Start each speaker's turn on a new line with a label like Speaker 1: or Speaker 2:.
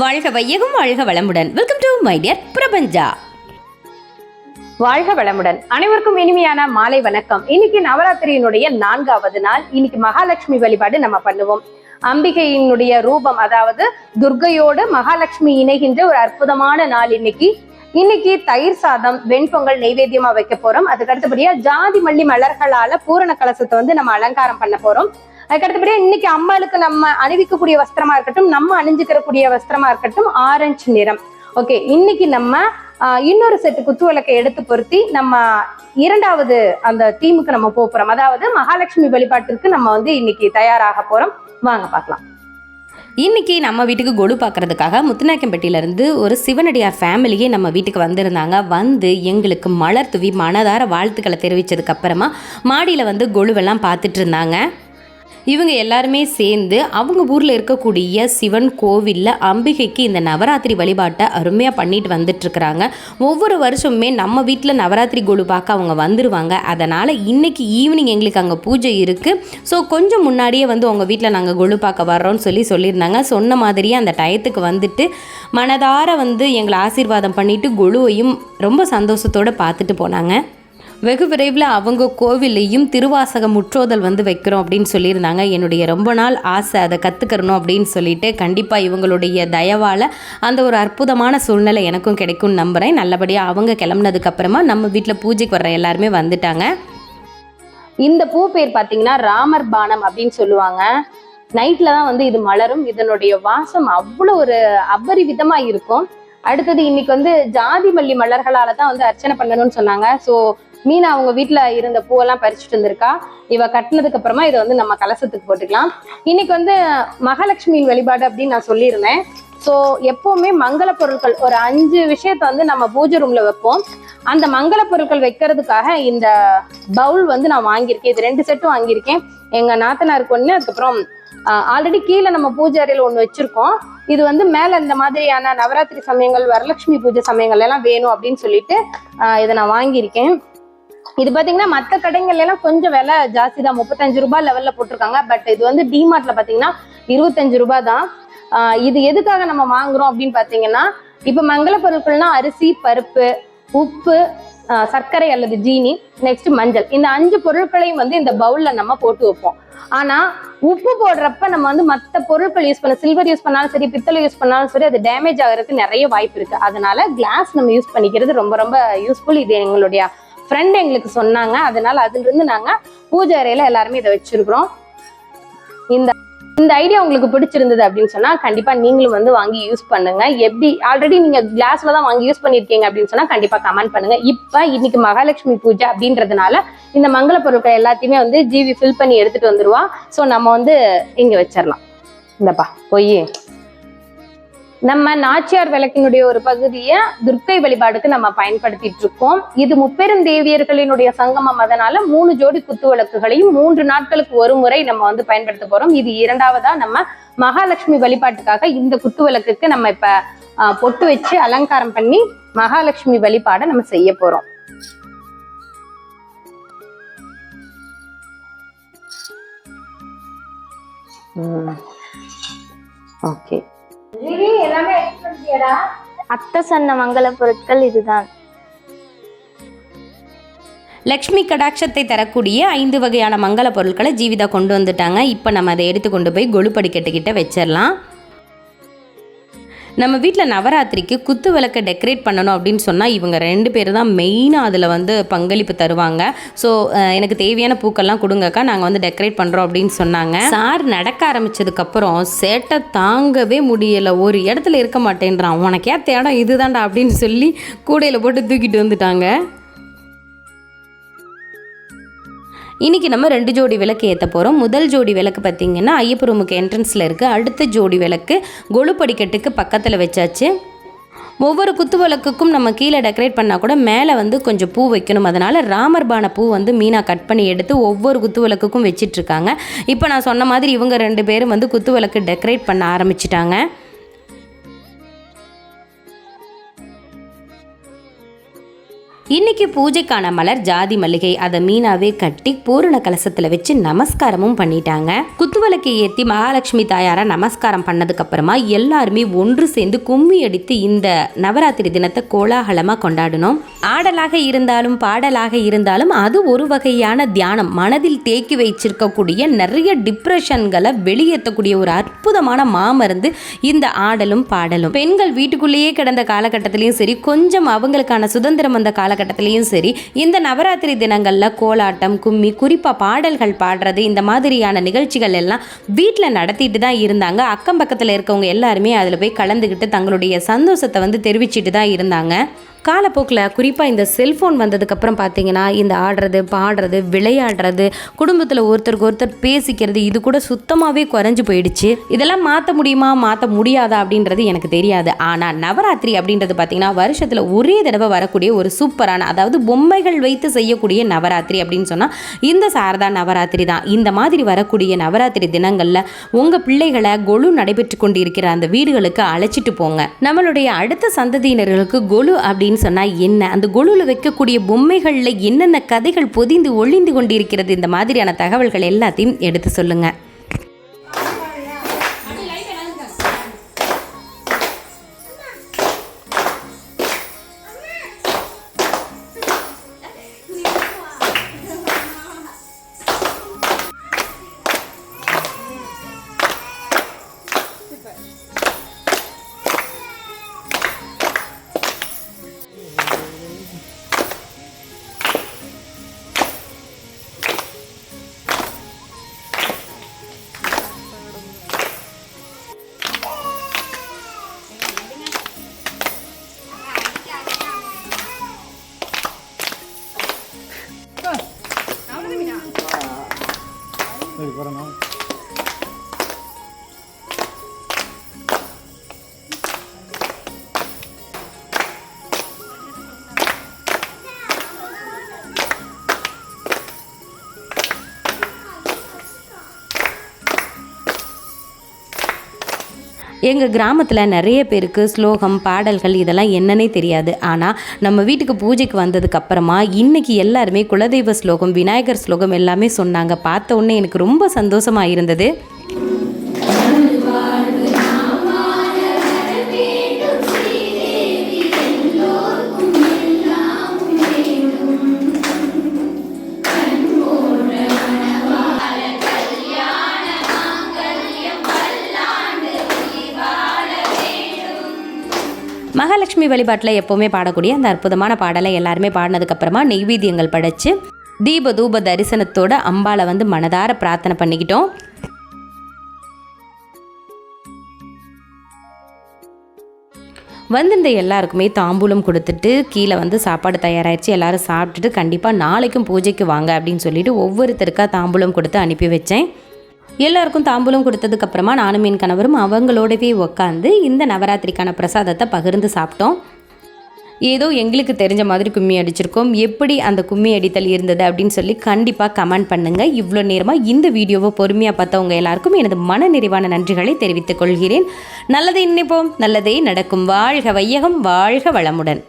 Speaker 1: வாழ்க வையகம் வாழ்க வளமுடன். வெல்கம் டு மை டியர் பிரபஞ்சா.
Speaker 2: வாழ்க வளமுடன். அனைவருக்கும் இனிமையான மாலை வணக்கம். இன்னைக்கு நவராத்திரியினுடைய நான்காவது நாள். இன்னைக்கு மகாலட்சுமி வழிபாடு நம்ம பண்ணுவோம். அம்பிகையினுடைய ரூபம் அதாவது துர்கையோடு மகாலட்சுமி இணைகின்ற ஒரு அற்புதமான நாள் இன்னைக்கு. இன்னைக்கு தயிர் சாதம் வெண்பொங்கல் நைவேத்தியமா வைக்க போறோம். அதுக்கு அடுத்தபடியா ஜாதி மல்லி மலர்களால பூரண கலசத்தை வந்து நம்ம அலங்காரம் பண்ண போறோம். அதுக்கடுத்தபடியா இன்னைக்கு அம்மாளுக்கு நம்ம அணிவிக்கக்கூடிய வஸ்திரமா இருக்கட்டும் நம்ம அணிஞ்சுக்கிறக்கூடிய வஸ்திரமா இருக்கட்டும் ஆரஞ்சு நிறம். ஓகே இன்னைக்கு நம்ம இன்னொரு செட்டு குத்து விளக்கை எடுத்து பொருத்தி நம்ம இரண்டாவது அந்த தீமுக்கு நம்ம போறோம். அதாவது மகாலட்சுமி வழிபாட்டிற்கு நம்ம வந்து இன்னைக்கு தயாராக போறோம். வாங்க பார்க்கலாம்.
Speaker 1: இன்னைக்கு நம்ம வீட்டுக்கு கொலு பார்க்கறதுக்காக முத்துநாயக்கம்பட்டியிலேருந்து ஒரு சிவனடியார் ஃபேமிலியே நம்ம வீட்டுக்கு வந்திருந்தாங்க. வந்து எங்களுக்கு மலர் தூவி மனதார வாழ்த்துக்களை தெரிவித்ததுக்கப்புறமா மாடியில் வந்து கொலுவெல்லாம் பார்த்துட்டு இருந்தாங்க. இவங்க எல்லாருமே சேர்ந்து அவங்க ஊரில் இருக்கக்கூடிய சிவன் கோவிலில் அம்பிகைக்கு இந்த நவராத்திரி வழிபாட்டை அருமையாக பண்ணிட்டு வந்துட்டுருக்குறாங்க. ஒவ்வொரு வருஷமுமே நம்ம வீட்டில் நவராத்திரி கொலு பார்க்க அவங்க வந்துடுவாங்க அதனால் இன்றைக்கி ஈவினிங் எங்களுக்கு அங்கே பூஜை இருக்குது ஸோ கொஞ்சம் முன்னாடியே வந்து உங்கள் வீட்டில் நாங்கள் கொலு பார்க்க வர்றோம்னு சொல்லி சொல்லியிருந்தாங்க. சொன்ன மாதிரியே அந்த டயத்துக்கு வந்துட்டு மனதார வந்து எங்களை ஆசீர்வாதம் பண்ணிட்டு கொலுவையும் ரொம்ப சந்தோஷத்தோடு பார்த்துட்டு போனாங்க. வெகு விரைவில் அவங்க கோவிலையும் திருவாசக முற்றோதல் வந்து வைக்கிறோம் அப்படின்னு சொல்லியிருந்தாங்க. என்னுடைய ரொம்ப நாள் ஆசை அதை கற்றுக்கிறணும் அப்படின்னு சொல்லிட்டு கண்டிப்பாக இவங்களுடைய தயவால் அந்த ஒரு அற்புதமான சூழ்நிலை எனக்கும் கிடைக்கும்னு நம்புகிறேன் நல்லபடியாக அவங்க கிளம்புனதுக்கப்புறமா நம்ம வீட்டில் பூஜைக்கு வர்ற எல்லாருமே வந்துட்டாங்க.
Speaker 2: இந்த பூ பேர் பார்த்தீங்கன்னா ராமர் பானம் அப்படின்னு சொல்லுவாங்க. நைட்ல தான் வந்து இது மலரும். இதனுடைய வாசம் அவ்வளோ ஒரு அபரிவிதமா இருக்கும். அடுத்தது இன்னைக்கு வந்து ஜாதி மல்லி மலர்களால தான் வந்து அர்ச்சனை பண்ணணும்னு சொன்னாங்க. ஸோ மீனா அவங்க வீட்டில் இருந்த பூவெல்லாம் பறிச்சுட்டு இருந்திருக்கா இவ கட்டினதுக்கு அப்புறமா இதை வந்து நம்ம கலசத்துக்கு போட்டுக்கலாம். இன்னைக்கு வந்து மகாலட்சுமியின் வழிபாடு அப்படின்னு நான் சொல்லியிருந்தேன். ஸோ எப்பவுமே மங்கள பொருட்கள் ஒரு அஞ்சு விஷயத்த வந்து நம்ம பூஜை ரூம்ல வைப்போம். அந்த மங்கள பொருட்கள் வைக்கிறதுக்காக இந்த பவுல் வந்து நான் வாங்கியிருக்கேன். இது ரெண்டு செட்டும் வாங்கியிருக்கேன். எங்க நாத்தனாருக்கு ஒன்று அதுக்கப்புறம் ஆல்ரெடி கீழே நம்ம பூஜை அறையில் ஒன்று வச்சிருக்கோம். இது வந்து மேலே இந்த மாதிரியான நவராத்திரி சமயங்கள் வரலட்சுமி பூஜை சமயங்கள் எல்லாம் வேணும் அப்படின்னு சொல்லிட்டு இதை நான் வாங்கியிருக்கேன். இது பாத்தீங்கன்னா மற்ற கடைகள்ல எல்லாம் கொஞ்சம் விலை ஜாஸ்தி தான். முப்பத்தஞ்சு ரூபாய் லெவல்ல போட்டிருக்காங்க. பட் இது வந்து டிமார்ட்ல பாத்தீங்கன்னா இருபத்தஞ்சு ரூபாய் தான். இது எதுக்காக நம்ம வாங்குறோம் அப்படின்னு பாத்தீங்கன்னா இப்ப மங்கள பொருட்கள்னா அரிசி பருப்பு உப்பு சர்க்கரை அல்லது ஜீனி நெக்ஸ்ட் மஞ்சள். இந்த அஞ்சு பொருட்களையும் வந்து இந்த பவுல்ல நம்ம போட்டு வைப்போம். ஆனா உப்பு போடுறப்ப நம்ம வந்து மற்ற பொருட்கள் யூஸ் பண்ண சில்வர் யூஸ் பண்ணாலும் சரி பித்தளை யூஸ் பண்ணாலும் சரி அது டேமேஜ் ஆகிறதுக்கு நிறைய வாய்ப்பு இருக்கு. அதனால கிளாஸ் நம்ம யூஸ் பண்ணிக்கிறது ரொம்ப ரொம்ப யூஸ்ஃபுல் இது எங்களுடைய ஃப்ரெண்ட் எங்களுக்கு சொன்னாங்க. அதனால அதுலேருந்து நாங்கள் பூஜை அறையில் எல்லாருமே இதை வச்சிருக்கிறோம். இந்த இந்த ஐடியா உங்களுக்கு பிடிச்சிருந்தது அப்படின்னு சொன்னா கண்டிப்பா நீங்களும் வந்து வாங்கி யூஸ் பண்ணுங்க. எப்படி ஆல்ரெடி நீங்க கிளாஸ்ல தான் வாங்கி யூஸ் பண்ணிருக்கீங்க அப்படின்னு சொன்னா கண்டிப்பா கமெண்ட் பண்ணுங்க. இப்ப இன்னைக்கு மகாலட்சுமி பூஜை அப்படின்றதுனால இந்த மங்கள பொருட்கள் எல்லாத்தையுமே வந்து ஜிவி ஃபில் பண்ணி எடுத்துட்டு வந்துருவா. ஸோ நம்ம வந்து இங்க வச்சிடலாம் இந்தப்பா போய். நம்ம நாச்சியார் விளக்கினுடைய ஒரு பகுதியை துர்க்கை வழிபாடுக்கு நம்ம பயன்படுத்திட்டு இருக்கோம். இது முப்பெரும் தேவியர்களினுடைய சங்கமம். அதனால மூணு ஜோடி குத்து விளக்குகளையும் மூன்று நாட்களுக்கு ஒரு முறை நம்ம வந்து பயன்படுத்த போறோம். இது இரண்டாவதா நம்ம மகாலட்சுமி வழிபாட்டுக்காக இந்த குத்து விளக்குக்கு நம்ம இப்ப ஆஹ், பொட்டு வச்சு அலங்காரம் பண்ணி மகாலட்சுமி வழிபாடை நம்ம செய்ய போறோம். ஓகே.
Speaker 3: அத்தை சொன்ன மங்கள பொருட்கள் இதுதான்.
Speaker 1: லக்ஷ்மி கடாட்சத்தை தரக்கூடிய ஐந்து வகையான மங்கள பொருட்களை ஜீவிதா கொண்டு வந்துட்டாங்க. இப்போ நம்ம அதை எடுத்து கொண்டு போய் கொலு படிக்கட்டுக்கிட்ட வச்சிடலாம். நம்ம வீட்டில் நவராத்திரிக்கு குத்து விளக்கை டெக்கரேட் பண்ணணும் அப்படின்னு சொன்னால் இவங்க ரெண்டு பேர் தான் மெயினாக அதில் வந்து பங்களிப்பு தருவாங்க. ஸோ எனக்கு தேவையான பூக்கள்லாம் கொடுங்கக்கா நாங்கள் வந்து டெக்கரேட் பண்ணுறோம் அப்படின்னு சொன்னாங்க. சார் நடக்க ஆரம்பிச்சதுக்கப்புறம் சேட்டை தாங்கவே முடியலை. ஒரு இடத்துல இருக்க மாட்டேன்றான். உனக்கு தேடம் இடம் இதுதான்டா அப்படின்னு சொல்லி கூடையில் போட்டு தூக்கிட்டு வந்துட்டாங்க. இன்றைக்கி நம்ம ரெண்டு ஜோடி விளக்கு ஏற்ற போகிறோம் முதல் ஜோடி விளக்கு பார்த்திங்கன்னா ஐயப்ப ரூமுக்கு என்ட்ரன்ஸில் இருக்குது அடுத்த ஜோடி விளக்கு கொலு படிக்கட்டுக்கு பக்கத்தில் வச்சாச்சு. ஒவ்வொரு குத்து விளக்குக்கும் நம்ம கீழே டெக்கரேட் பண்ணால் கூட மேலே வந்து கொஞ்சம் பூ வைக்கணும். அதனால் ராமர்பான பூ வந்து மீனாக கட் பண்ணி எடுத்து ஒவ்வொரு குத்து விளக்குக்கும் வச்சிட்ருக்காங்க இப்போ நான் சொன்ன மாதிரி இவங்க ரெண்டு பேரும் வந்து குத்து விளக்கு டெக்கரேட் பண்ண ஆரம்பிச்சிட்டாங்க. இன்னைக்கு பூஜைக்கான மலர் ஜாதி மல்லிகை. அதை மீனாவே கட்டி பூரண கலசத்துல வச்சு நமஸ்காரமும் பண்ணிட்டாங்க. குத்துவிளக்கை ஏத்தி மகாலட்சுமி தாயார நமஸ்காரம் பண்ணதுக்கு அப்புறமா எல்லாருமே ஒன்று சேர்ந்து கும்மி அடித்து இந்த நவராத்திரி தினத்தை கோலாகலமா கொண்டாடணும் ஆடலாக இருந்தாலும் பாடலாக இருந்தாலும் அது ஒரு வகையான தியானம். மனதில் தேக்கி வச்சிருக்கக்கூடிய நிறைய டிப்ரெஷன்களை வெளியேற்றக்கூடிய ஒரு அற்புதமான மாமருந்து இந்த ஆடலும் பாடலும். பெண்கள் வீட்டுக்குள்ளேயே கிடந்த காலகட்டத்திலையும் சரி கொஞ்சம் அவங்களுக்கான சுதந்திரம் வந்த காலகட்டத்திலையும் சரி இந்த நவராத்திரி தினங்களில் கோலாட்டம் கும்மி குறிப்பாக பாடல்கள் பாடுறது இந்த மாதிரியான நிகழ்ச்சிகள் எல்லாம் வீட்டில் நடத்திட்டு தான் இருந்தாங்க. அக்கம் பக்கத்தில் இருக்கவங்க எல்லாருமே அதில் போய் கலந்துக்கிட்டு தங்களுடைய சந்தோஷத்தை வந்து தெரிவிச்சிட்டு தான் இருந்தாங்க. காலப்போக்கில் குறிப்பாக இந்த செல்ஃபோன் வந்ததுக்கப்புறம் பார்த்தீங்கன்னா இந்த ஆடுறது பாடுறது விளையாடுறது குடும்பத்தில் ஒருத்தருக்கு ஒருத்தர் பேசிக்கிறது இது கூட சுத்தமாகவே குறைஞ்சி போயிடுச்சு. இதெல்லாம் மாற்ற முடியுமா மாற்ற முடியாதா அப்படின்றது எனக்கு தெரியாது. ஆனால் நவராத்திரி அப்படின்றது பார்த்தீங்கன்னா வருஷத்தில் ஒரே தடவை வரக்கூடிய ஒரு சூப்பரான அதாவது பொம்மைகள் வைத்து செய்யக்கூடிய நவராத்திரி அப்படின்னு சொன்னால் இந்த சாரதா நவராத்திரி தான். இந்த மாதிரி வரக்கூடிய நவராத்திரி தினங்களில் உங்கள் பிள்ளைகளை கொலு நடைபெற்று கொண்டிருக்கிற அந்த வீடுகளுக்கு அழைச்சிட்டு போங்க. நம்மளுடைய அடுத்த சந்ததியினர்களுக்கு கொலு அப்படின்னு சொன்னால் என்ன? அந்த கொலுவில் வைக்கக்கூடிய பொம்மைகளில் என்னென்ன கதைகள் பொதிந்து ஒளிந்து கொண்டிருக்கிறது? இந்த மாதிரியான தகவல்கள் எல்லாத்தையும் எடுத்து சொல்லுங்க. எங்கள் கிராமத்தில் நிறைய பேருக்கு ஸ்லோகம் பாடல்கள் இதெல்லாம் என்னன்னே தெரியாது. ஆனால் நம்ம வீட்டுக்கு பூஜைக்கு வந்ததுக்கு அப்புறமா இன்னைக்கு எல்லாருமே குலதெய்வ ஸ்லோகம் விநாயகர் ஸ்லோகம் எல்லாமே சொன்னாங்க. பார்த்த உடனே எனக்கு ரொம்ப சந்தோஷமாக இருந்தது. மகாலட்சுமி வழிபாட்டில் எப்போவுமே பாடக்கூடிய அந்த அற்புதமான பாடலை எல்லாருமே பாடினதுக்கப்புறமா நெய்வேத்தியங்கள் படைச்சு தீப தூப தரிசனத்தோட அம்பாளை வந்து மனதார பிரார்த்தனை பண்ணிக்கிட்டோம். வந்திருந்த எல்லாருக்குமே தாம்பூலம் கொடுத்துட்டு கீழே வந்து சாப்பாடு தயாராகிடுச்சு எல்லோரும் சாப்பிட்டுட்டு கண்டிப்பாக நாளைக்கும் பூஜைக்கு வாங்க அப்படின்னு சொல்லிட்டு ஒவ்வொருத்தருக்கா தாம்பூலம் கொடுத்து அனுப்பி வச்சேன். எல்லாருக்கும் தாம்பூலம் கொடுத்ததுக்கப்புறமா நானும் என் கணவரும் அவங்களோடவே உட்காந்து இந்த நவராத்திரிக்கான பிரசாதத்தை பகிர்ந்து சாப்பிட்டோம். ஏதோ எங்களுக்கு தெரிஞ்ச மாதிரி கும்மி அடிச்சிருக்கோம். எப்படி அந்த கும்மி அடித்தல் இருந்தது அப்படின்னு சொல்லி கண்டிப்பாக கமெண்ட் பண்ணுங்கள் இவ்வளோ நேரமாக இந்த வீடியோவை பொறுமையாக பார்த்தவங்க எல்லாருக்கும் எனது மன நிறைவான நன்றிகளை தெரிவித்துக் கொள்கிறேன். நல்லதை நினைப்போம். நல்லதே நடக்கும். வாழ்க வையகம். வாழ்க வளமுடன்.